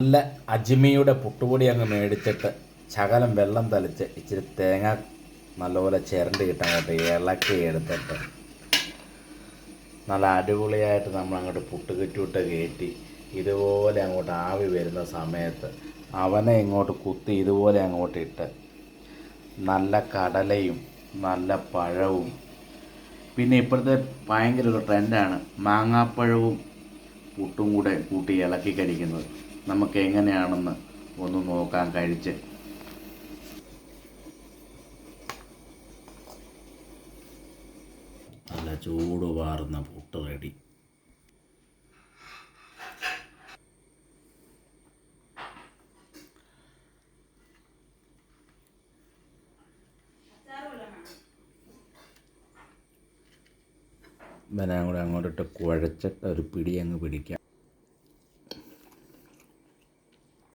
നല്ല അജിമിയുടെ പുട്ടുപൊടി അങ്ങ് മേടിച്ചിട്ട് ശകലം വെള്ളം തളിച്ച് ഇച്ചിരി തേങ്ങ നല്ലപോലെ ചിരണ്ടി കിട്ടങ്ങോട്ട് ഇളക്കി എടുത്തിട്ട് നല്ല അടിപൊളിയായിട്ട് നമ്മൾ അങ്ങോട്ട് പുട്ട് കിറ്റുവിട്ട് കയറ്റി ഇതുപോലെ അങ്ങോട്ട് ആവി വരുന്ന സമയത്ത് അവനെ ഇങ്ങോട്ട് കുത്തി ഇതുപോലെ അങ്ങോട്ട് ഇട്ട് നല്ല കടലയും നല്ല പഴവും. പിന്നെ ഇപ്പോഴത്തെ ഭയങ്കര ഒരു ട്രെൻഡാണ് മാങ്ങാപ്പഴവും പുട്ടും കൂടെ കൂട്ടി ഇളക്കി കഴിക്കുന്നത്. നമുക്ക് എങ്ങനെയാണെന്ന് ഒന്ന് നോക്കാൻ കഴിച്ച്. നല്ല ചൂട് വാർന്ന പുട്ട് റെഡി. ഇവനെ കൂടെ അങ്ങോട്ടിട്ട് കുഴച്ചിട്ട് ഒരു പിടി അങ്ങ് പിടിക്കാം.